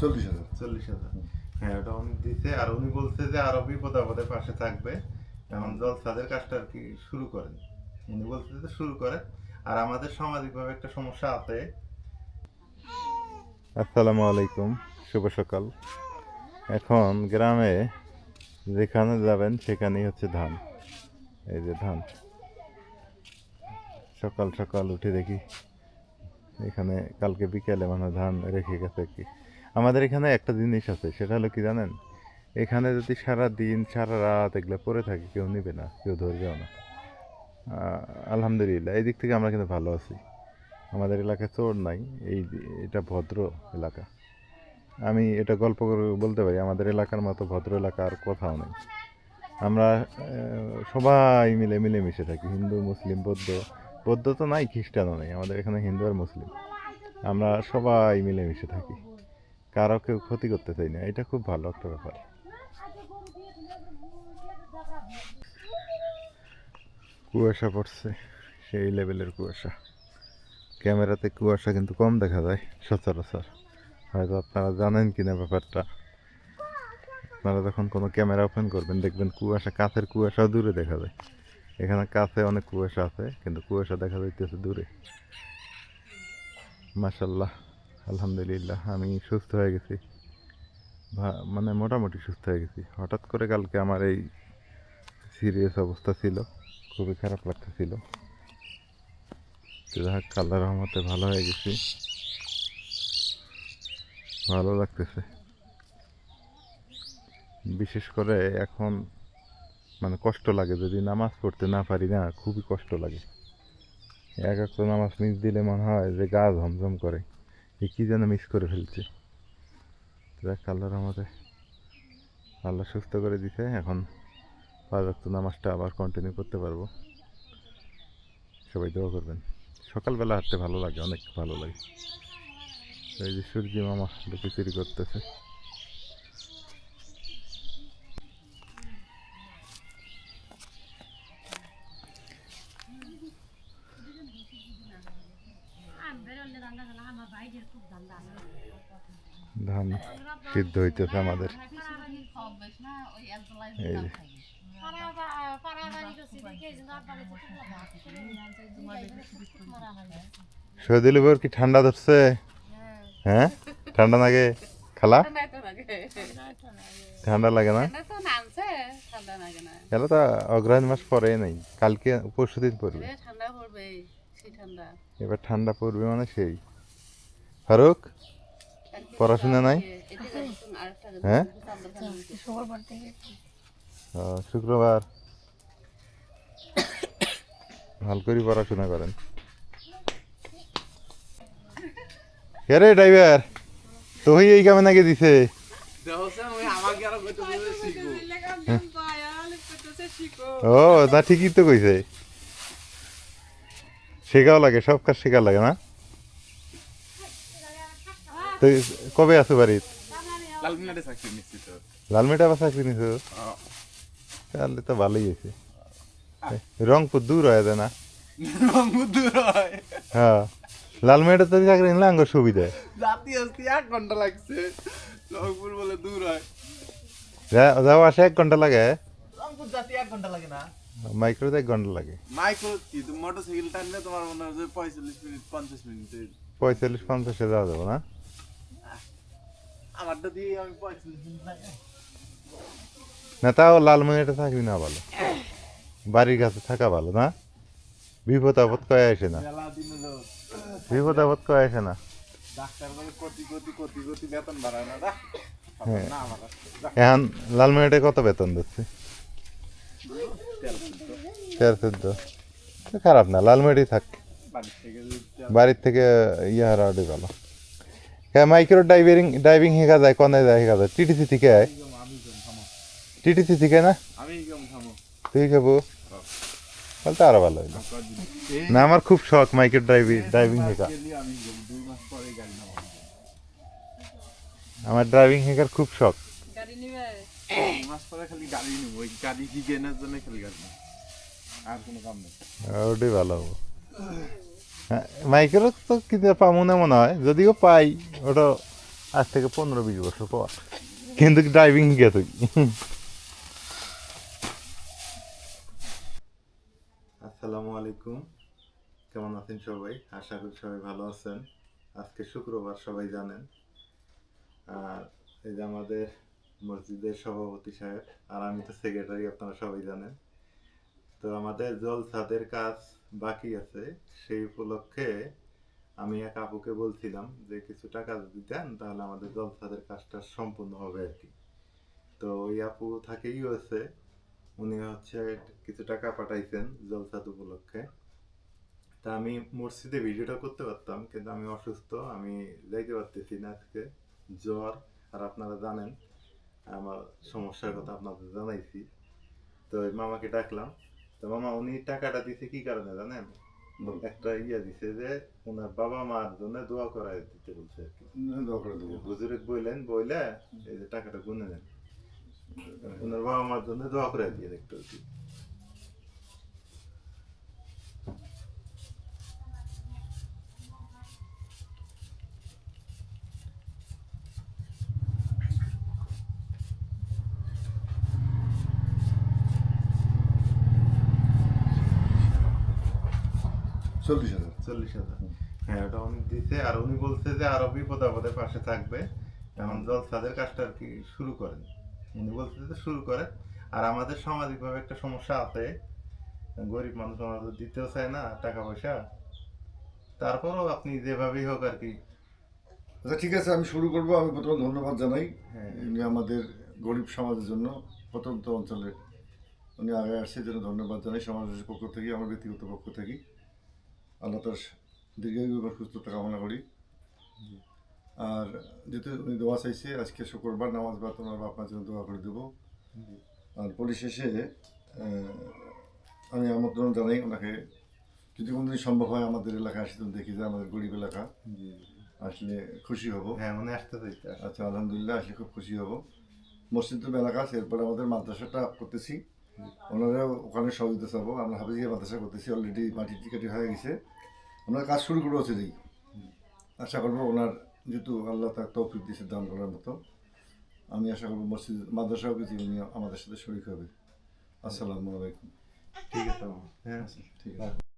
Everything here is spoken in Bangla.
চল্লিশ হাজার। চল্লিশ হাজার। হ্যাঁ ওটা উনি দিছে আর উনি বলছে যে আরও বিপদ আপদে পাশে থাকবে। এখন জলসাদের কাজটা আর কি শুরু করেন। উনি বলছে যে শুরু করে আর আমাদের সামাজিকভাবে একটা সমস্যা আছে। আসসালামু আলাইকুম শুভ সকাল। এখন গ্রামে যেখানে যাবেন সেখানেই হচ্ছে ধান। এই যে ধান। সকাল সকাল উঠে দেখি এখানে কালকে বিকেলে মানে ধান রেখে গেছে কি। আমাদের এখানে একটা জিনিস আছে, সেটা হলো কি জানেন? এখানে যদি সারা দিন সারা রাত এগুলো পরে থাকে, কেউ নেবে না, কেউ ধরবেও না। আলহামদুলিল্লাহ, এই দিক থেকে আমরা কিন্তু ভালো আছি। আমাদের এলাকায় চোর নাই, এই এটা ভদ্র এলাকা। আমি এটা গল্প করে বলতে পারি, আমাদের এলাকার মতো ভদ্র এলাকা আর কোথাও নেই। আমরা সবাই মিলে, মিলেমিশে থাকি, হিন্দু, মুসলিম, বৌদ্ধ। বৌদ্ধ তো নাই, খ্রিস্টানও নেই, আমাদের এখানে হিন্দু আর মুসলিম। আমরা সবাই মিলেমিশে থাকি। কারও কেউ ক্ষতি করতে চাই না। এটা খুব ভালো একটা ব্যাপার। কুয়াশা পড়ছে, সেই লেভেলের কুয়াশা। ক্যামেরাতে কুয়াশা কিন্তু কম দেখা যায়, সচরাচর। হয়তো আপনারা জানেন কিনা ব্যাপারটা। আপনারা যখন কোনো ক্যামেরা ওপেন করবেন, দেখবেন কুয়াশা, কাছের কুয়াশাও দূরে দেখা যায়। এখানে কাছে অনেক কুয়াশা আছে, কিন্তু কুয়াশা দেখা যাইতেছে দূরে। মাশাল্লাহ। আলহামদুলিল্লাহ, আমি সুস্থ হয়ে গেছি। মানে মোটামুটি সুস্থ হয়ে গেছি। হঠাৎ করে কালকে আমার এই সিরিয়াস অবস্থা ছিল, খুবই খারাপ লাগতেছিল। যাক আল্লাহ রহমতে ভালো হয়ে গেছি। ভালো লাগতেছে। বিশেষ করে এখন মানে কষ্ট লাগে, যদি নামাজ পড়তে না পারি না, খুবই কষ্ট লাগে। এক একটা নামাজ মিস দিলে মনে হয় যে গা ঝমঝম করে। এ কী যেন মিস করে ফেলছে। দেখ কালার আমাদের আল্লাহ সুস্থ করে দিছে, এখন পাঁচ ওয়াক্ত নামাজটা আবার কন্টিনিউ করতে পারব। সবাই দোয়া করবেন। সকালবেলা হাঁটতে ভালো লাগে, অনেক ভালো লাগে। এই যে সূর্য মামা লুকিচুরি করতেছে। ধান সিদ্ধ হইতেছে আমাদের। শহীদুল কি ঠান্ডা ধরছে? হ্যাঁ? ঠান্ডা লাগে খালা? ঠান্ডা লাগে না? এলো তো অগ্রহায়ণ মাস পরে নেই কালকে পরশু দিন পড়বে এবার ঠান্ডা পড়বে মানে সেই। ফারুক পড়াশোনা নাই? হ্যাঁ? শুক্রবার। ভালো করে পড়াশোনা করেন। কে রে ড্রাইভার? তুই এই কামে নাকি দিছে? ও না ঠিকই তো কইছে। শেখাও লাগে সব কাজ শেখা লাগে না? তো কবে আছো বাড়িত? লালমেটা বা চাকরি নিছো? তাহলে তো ভালোই হয়েছে। রংপুর দূর হয়ে না? দূর হয়। হ্যাঁ। লালমেটা তো চাকরি নিলে আঙ্গ সুবিধা। জাতি আসতে এক ঘণ্টা লাগছে। রংপুর বলে দূর হয়। যাও আসে এক ঘণ্টা লাগে। রংপুর জাতি এক ঘণ্টা লাগে না। মাইক্রোতে এক ঘণ্টা লাগে। মাইক্রো কি তুমি মোটরসাইকেল টানলে তোমার মনে হয় পঁয়তাল্লিশ মিনিট পঞ্চাশ মিনিটে পঁয়তাল্লিশ পঞ্চাশে যাওয়া যাব না? আমারটা দিয়ে আমি পঁয়তাল্লিশ মিনিট লাগে না। তাও লালমনিটা থাকবি না ভালো। বাড়ির কাছে থাকা ভালো না? বিপদ আপদ কয়ে আসে না। বিপদ আপদ কয়ে আসে না। হ্যাঁ। এখন লালমনিটা কত বেতন দিচ্ছে? তেরো চোদ্দ খারাপ না লালমেটি থাক। বাড়ির থেকে ইয়ে হারাটাই ভালো। হ্যাঁ মাইক্রো ড্রাইভিং ডাইভিং শেখা যায় কনে যায় শেখা যায়। টিটিসি থেকে আয়। টিটিসি থেকে না? তুই খাব। তাহলে তো আরও ভালো হইল। না আমার খুব শখ মাইক্রো ড্রাইভিং ড্রাইভিং শেখা। আমার ড্রাইভিং শেখার খুব শখ। ওটাই ভালো হব। হ্যাঁ মাইক্রো তো কিনতে পাবো না মনে হয়, যদিও পাই, ওটা আজ থেকে পনেরো বিশ বছর পর। কিন্তু ড্রাইভিং তুই আসসালামু আলাইকুম। কেমন আছেন সবাই? আশা করি সবাই ভালো আছেন। আজকে শুক্রবার, সবাই জানেন। আর এই যে আমাদের মসজিদের সভাপতি সাহেব, আর আমি তো সেক্রেটারি আপনারা সবাই জানেন। তো আমাদের জল ছাদের কাজ বাকি আছে, সেই উপলক্ষে আমি এক আপুকে বলছিলাম যে, কিছু টাকা যদি দেন, তাহলে আমাদের জল ছাদের কাজটা সম্পূর্ণ হবে আর কি। তো ওই আপু থাকে ইউএসএ উনি হচ্ছে কিছু টাকা পাঠাইছেন জলসাদ উপলক্ষে। তা আমি মসজিদে ভিডিওটা করতে পারতাম, কিন্তু আমি অসুস্থ, আমি যাইতে পারতেছি না আজকে। জ্বর, আর আপনারা জানেন, আমার সমস্যার কথা আপনাদের জানাইছি। তো ওই মামাকে ডাকলাম তো মামা উনি টাকাটা দিছে কি কারণে জানেন? একটা ইয়ে দিছে যে ওনার বাবা মার জন্য দোয়া করাই দিতে বলছে দোয়া করে দেবো। হুজুরে বললেন বইলে এই যে টাকাটা গুনে নেন। ওনার বাবা মার জন্য দোয়া করে দিয়ে দেখতে চল্লিশ হাজার। চল্লিশ হাজার। হ্যাঁ ওটা উনি দিতে আর উনি বলছে যে আরও বিপদ আপদে পাশে থাকবে। এখন জলসাদের কাজটা আর কি শুরু করেন। উনি বলছে যে শুরু করে আর আমাদের সামাজিকভাবে একটা সমস্যা আছে। গরিব মানুষ আমাদের দিতেও চায় না টাকা পয়সা তারপরও আপনি যেভাবেই হোক আর কি। আচ্ছা ঠিক আছে আমি শুরু করব। আমি প্রথমে ধন্যবাদ জানাই হ্যাঁ। উনি আমাদের গরিব সমাজের জন্য প্রত্যন্ত অঞ্চলে উনি আগে আসছে জন্য ধন্যবাদ জানাই সমাজের পক্ষ থেকে আমার ব্যক্তিগত পক্ষ থেকে। আল্লাহ তার দীর্ঘায়ু সুস্থতা কামনা করি। আর যেহেতু উনি দোয়া চাইছে আজকে শুক্রবার নামাজ বা তোমার আপনার জন্য দোয়া করে দেবো। আর পরিশেষে আমি আমন্ত্রণ জানাই ওনাকে। যদি কোনোদিন সম্ভব হয় আমাদের এলাকায় আসতে দেখি যে আমাদের গরিব এলাকা। আসলে খুশি হব। হ্যাঁ উনি আসতে চাইছে আচ্ছা আলহামদুলিল্লাহ আসলে খুব খুশি হব। মসজিদ তো এলাকা আছে এরপরে আমাদের মাদ্রাসাটা করতেছি। ওনারা ওখানে সহযোগিতা চাবো। আমরা হাফিজিয়া মাদ্রাসা করতেছি অলরেডি মাটি টিকাটি হয়ে গেছে। আমরা কাজ শুরু করে হচ্ছে দিই আশা করব ওনার যেহেতু আল্লাহ তার তৌফিক দিয়েছে দান করার মতো আমি আশা করব মসজিদ মাদ্রাসাও কিছু উনি আমাদের সাথে শরীর হবে। আসসালামু আলাইকুম। ঠিক আছে। হ্যাঁ ঠিক আছে।